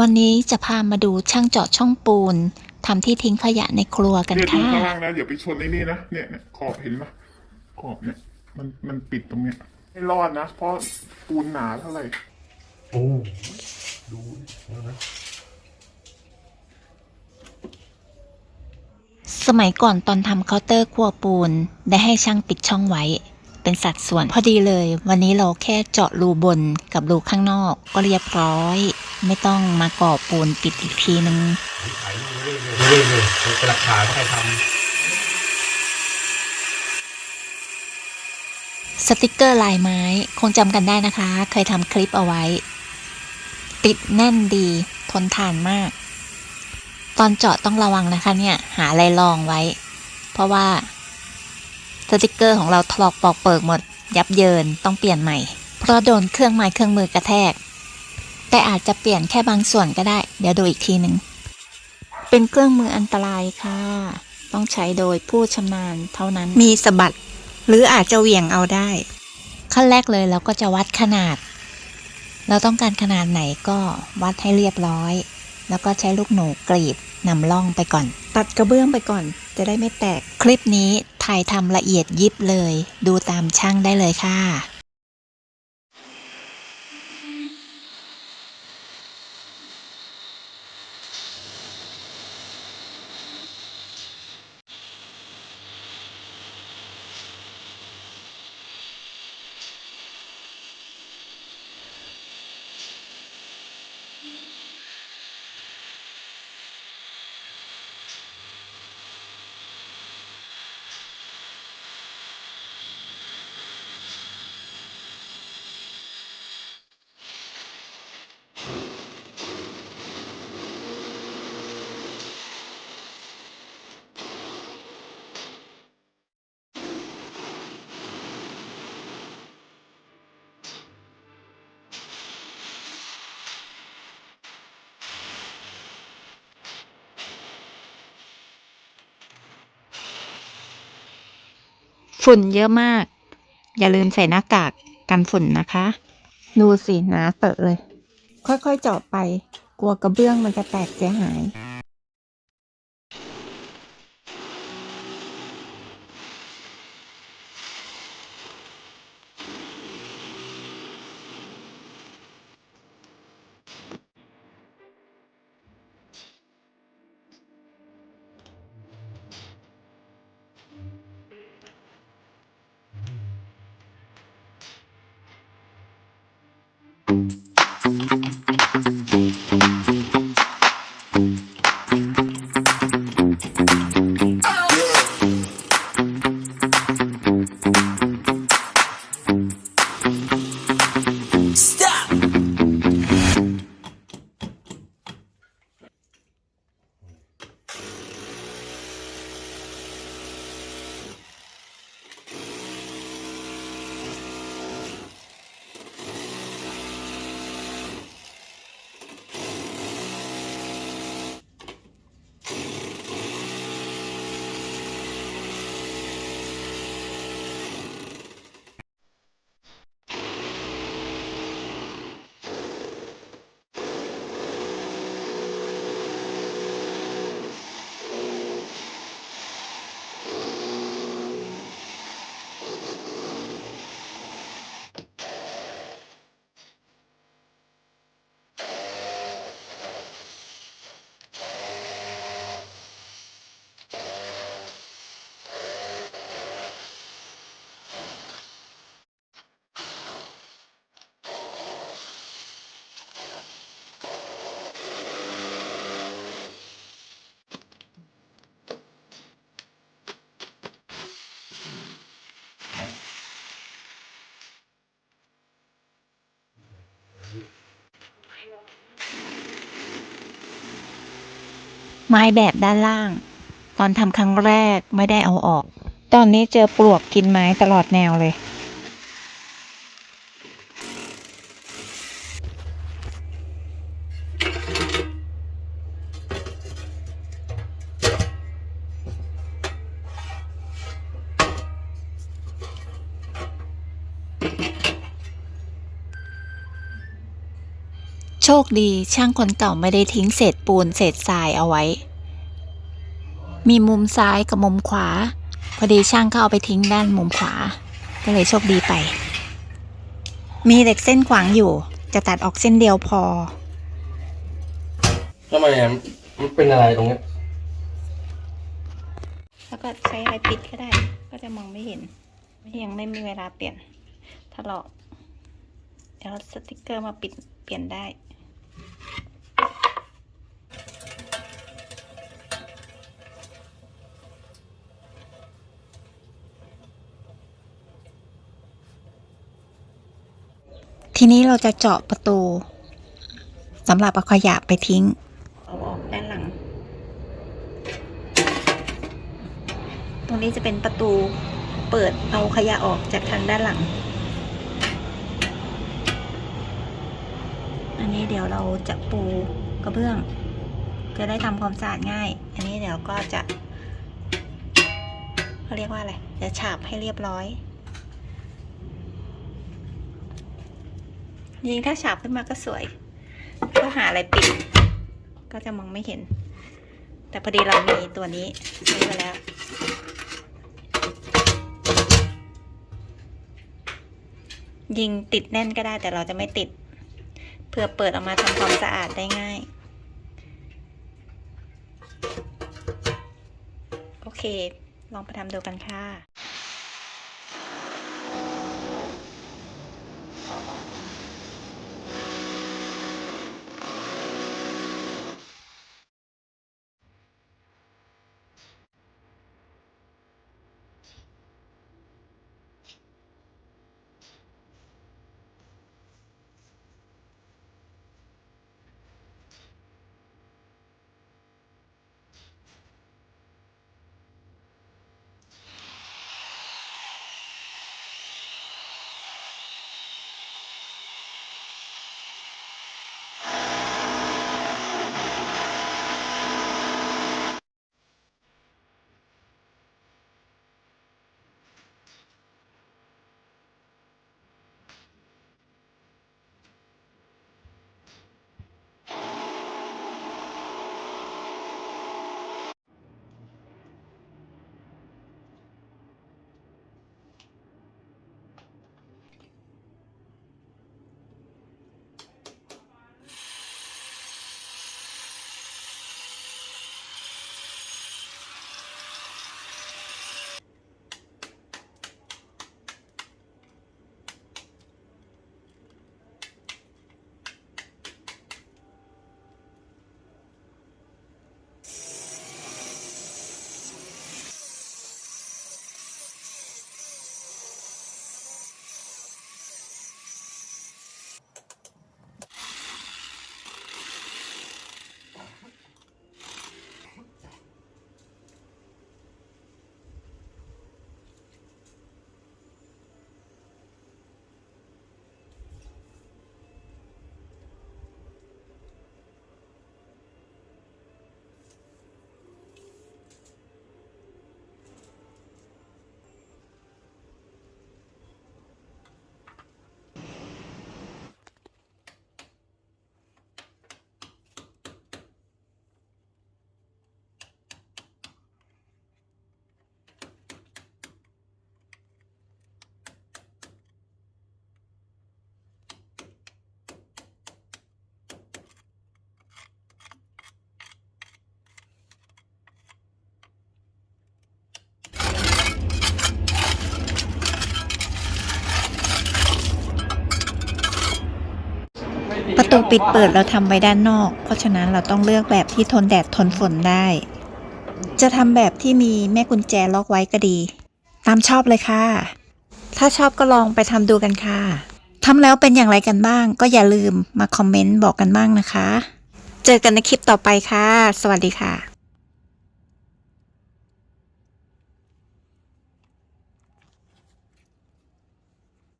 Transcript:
วันนี้จะพามาดูช่างเจาะช่องปูนทำที่ทิ้งขยะในครัวกันเนี่ยดูค่ะข้างล่างนะอย่าไปชนไอ้นี่นะเนี่ยเนี่ยขอบเห็นไหมขอบเนี่ย มันมันปิดตรงเนี้ยไม่รอดนะ เพราะปูนหนาเท่าไหร่โอ้ดูแล้วนะสมัยก่อนตอนทำเคาน์เตอร์ครัวปูน ได้ให้ช่างปิดช่องไว้ เป็นสัดส่วนพอดีเลย วันนี้เราแค่เจาะรูบนกับรูข้างนอกก็เรียบร้อย ไม่ต้องมาก่อปูนปิดอีกทีนึงขายไม่ได้เลยไม่ได้เลยเป็นหลักฐานใครทสติกเกอร์ลายไม้คงจำกันได้นะคะ เคยทำคลิปเอาไว้ ติดแน่นดีทนทานมาก ตอนเจาะต้องระวังนะคะเนี่ย หาอะไรรองไว้ เพราะว่าสติกเกอร์ของเราถลอกปอกเปิกหมดยับเยินต้องเปลี่ยนใหม่ เพราะโดนเครื่องไม้เครื่องมือกระแทก แต่อาจจะเปลี่ยนแค่บางส่วนก็ได้ เดี๋ยวดูอีกทีหนึ่ง เป็นเครื่องมืออันตรายค่ะ ต้องใช้โดยผู้ชำนาญเท่านั้น มีสะบัด หรืออาจจะเหวี่ยงเอาได้ ขั้นแรกเลยเราก็จะวัดขนาด เราต้องการขนาดไหนก็วัดให้เรียบร้อย แล้วก็ใช้ลูกหนูกรีดนำล่องไปก่อน ตัดกระเบื้องไปก่อน จะได้ไม่แตก คลิปนี้ถ่ายทำละเอียดยิบเลย ดูตามช่างได้เลยค่ะ ฝุ่นเยอะมาก อย่าลืมใส่หน้ากากกันฝุ่นนะคะ ดูสิหนาเตอะเลย ค่อยๆเจาะไป กลัวกระเบื้องมันจะแตกเสียหาย ไม้แบบด้านล่าง ตอนทำครั้งแรกไม่ได้เอาออก ตอนนี้เจอปลวกกินไม้ตลอดแนวเลย ชชคดีช่างคนเก่าไม่ได้ทิ้งเศษปูนเศษทรายเอาไว้ มีมุมซ้ายกับมุมขวา พอดีช่างเขาเอาไปทิ้งด้านมุมขวา ก็เลยโชคดีไป มีเหล็กเส้นขวางอยู่ จะตัดออกเส้นเดียวพอทำไมอะมันเป็นอะไรตรงเนี้ยแล้วก็ใช้อะไรปิดก็ได้ ก็จะมองไม่เห็น ยังไม่มีเวลาเปลี่ยนถลอกเดี๋ยวเอาสติกเกอร์มาปิดเปลี่ยนได้ ทีนี้เราจะเจาะประตูสำหรับเอาขยะไปทิ้ง เอาออกด้านหลัง ตรงนี้จะเป็นประตูเปิดเอาขยะออกจากทางด้านหลัง อันนี้เดี๋ยวเราจะปูกระเบื้อง จะได้ทำความสะอาดง่าย อันนี้เดี๋ยวก็จะเขาเรียกว่าอะไร จะฉาบให้เรียบร้อย จริงถ้าฉาบขึ้นมาก็สวย ก็หาอะไรปิด ก็จะมองไม่เห็น แต่พอดีเรามีตัวนี้ซื้อมาแล้ว ยิงติดแน่นก็ได้แต่เราจะไม่ติด เพื่อเปิดออกมาทำความสะอาดได้ง่าย โอเค ลองไปทำดูกันค่ะ ตูปิดเปิดเราทำไว้ด้านนอก เพราะฉะนั้นเราต้องเลือกแบบที่ทนแดดทนฝนได้ จะทำแบบที่มีแม่กุญแจล็อกไว้ก็ดี ตามชอบเลยค่ะ ถ้าชอบก็ลองไปทำดูกันค่ะทำแล้วเป็นอย่างไรกันบ้าง ก็อย่าลืมมาคอมเมนต์บอกกันบ้างนะคะ เจอกันในคลิปต่อไปค่ะ สวัสดีค่ะ